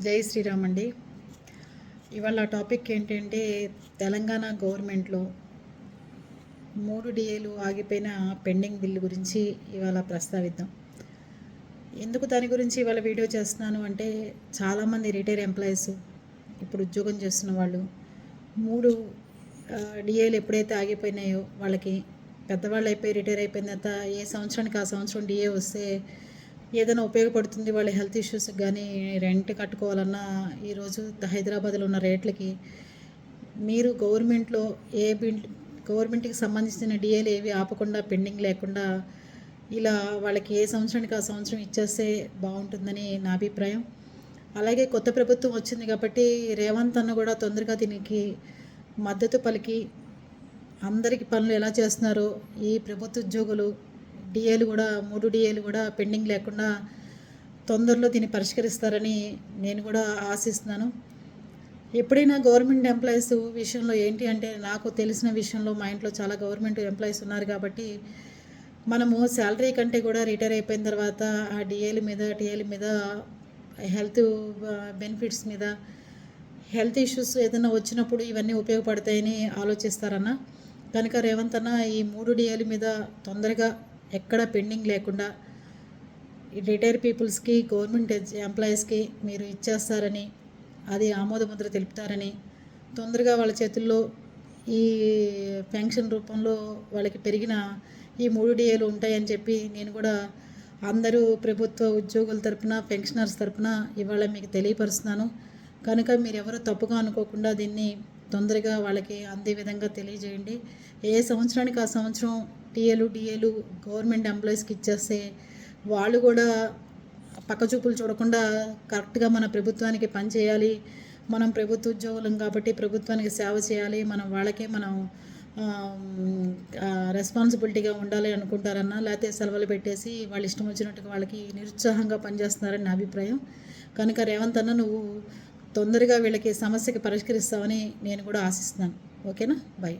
జై శ్రీరామ్ అండి ఇవాళ టాపిక్ ఏంటంటే తెలంగాణ గవర్నమెంట్లో మూడు డిఏలు ఆగిపోయిన పెండింగ్ బిల్లు గురించి ఇవాళ ప్రస్తావిద్దాం. ఎందుకు దాని గురించి ఇవాళ వీడియో చేస్తున్నాను అంటే చాలామంది రిటైర్ ఎంప్లాయీస్ ఇప్పుడు ఉద్యోగం చేస్తున్న వాళ్ళు మూడు డిఏలు ఎప్పుడైతే ఆగిపోయినాయో వాళ్ళకి పెద్దవాళ్ళు అయిపోయి రిటైర్ అయిపోయిన తర్వాత ఏ సంవత్సరానికి ఆ సంవత్సరం డిఏ వస్తే ఏదైనా ఉపయోగపడుతుంది వాళ్ళ హెల్త్ ఇష్యూస్ కానీ రెంట్ కట్టుకోవాలన్నా ఈరోజు హైదరాబాద్లో ఉన్న రేట్లకి మీరు గవర్నమెంట్లో ఏ బిల్ గవర్నమెంట్కి సంబంధించిన డిఏలు ఏవి ఆపకుండా పెండింగ్ లేకుండా ఇలా వాళ్ళకి ఏ సంవత్సరానికి ఆ సంవత్సరం ఇచ్చేస్తే బాగుంటుందని నా అభిప్రాయం. అలాగే కొత్త ప్రభుత్వం వచ్చింది కాబట్టి రేవంత్ అన్న కూడా తొందరగా దీనికి మద్దతు పలికి అందరికీ పనులు ఎలా చేస్తున్నారో ఈ ప్రభుత్వ ఉద్యోగులు డిఏలు కూడా మూడు డిఏలు కూడా పెండింగ్ లేకుండా తొందరలో దీన్ని పరిష్కరిస్తారని నేను కూడా ఆశిస్తున్నాను. ఎప్పుడైనా గవర్నమెంట్ ఎంప్లాయీస్ విషయంలో ఏంటి అంటే నాకు తెలిసిన విషయంలో మా ఇంట్లో చాలా గవర్నమెంట్ ఎంప్లాయీస్ ఉన్నారు కాబట్టి మనము శాలరీ కంటే కూడా రిటైర్ అయిపోయిన తర్వాత ఆ డిఏల మీద టిఏల మీద హెల్త్ బెనిఫిట్స్ మీద హెల్త్ ఇష్యూస్ ఏదైనా వచ్చినప్పుడు ఇవన్నీ ఉపయోగపడతాయని ఆలోచిస్తారన్న. కనుక రేవంత్ అన్న ఈ మూడు డిఏల మీద తొందరగా ఎక్కడ పెండింగ్ లేకుండా రిటైర్ పీపుల్స్కి గవర్నమెంట్ ఎంప్లాయీస్కి మీరు ఇచ్చేస్తారని అది ఆమోదముద్ర తెలుపుతారని తొందరగా వాళ్ళ చేతుల్లో ఈ పెన్షన్ రూపంలో వాళ్ళకి పెరిగిన ఈ మూడు డిఏలు ఉంటాయని చెప్పి నేను కూడా అందరూ ప్రభుత్వ ఉద్యోగుల తరపున పెన్షనర్స్ తరపున ఇవాళ మీకు తెలియపరుస్తున్నాను. కనుక మీరు ఎవరు తప్పుగా అనుకోకుండా దీన్ని తొందరగా వాళ్ళకి అందే విధంగా తెలియజేయండి. ఏ సంవత్సరానికి ఆ సంవత్సరం టీఏలు డిఏలు గవర్నమెంట్ ఎంప్లాయీస్కి ఇచ్చేస్తే వాళ్ళు కూడా పక్కచూపులు చూడకుండా కరెక్ట్గా మన ప్రభుత్వానికి పనిచేయాలి మనం ప్రభుత్వ ఉద్యోగులం కాబట్టి ప్రభుత్వానికి సేవ చేయాలి. మనం వాళ్ళకే మనం రెస్పాన్సిబిలిటీగా ఉండాలి అనుకుంటారన్నా లేకపోతే సెలవులు పెట్టేసి వాళ్ళు ఇష్టం వచ్చినట్టుగా వాళ్ళకి నిరుత్సాహంగా పనిచేస్తున్నారని నా అభిప్రాయం. కనుక రేవంత్ అన్న నువ్వు తొందరగా వీళ్ళకి సమస్యకి పరిష్కరిస్తామని నేను కూడా ఆశిస్తున్నాను. ఓకేనా? బాయ్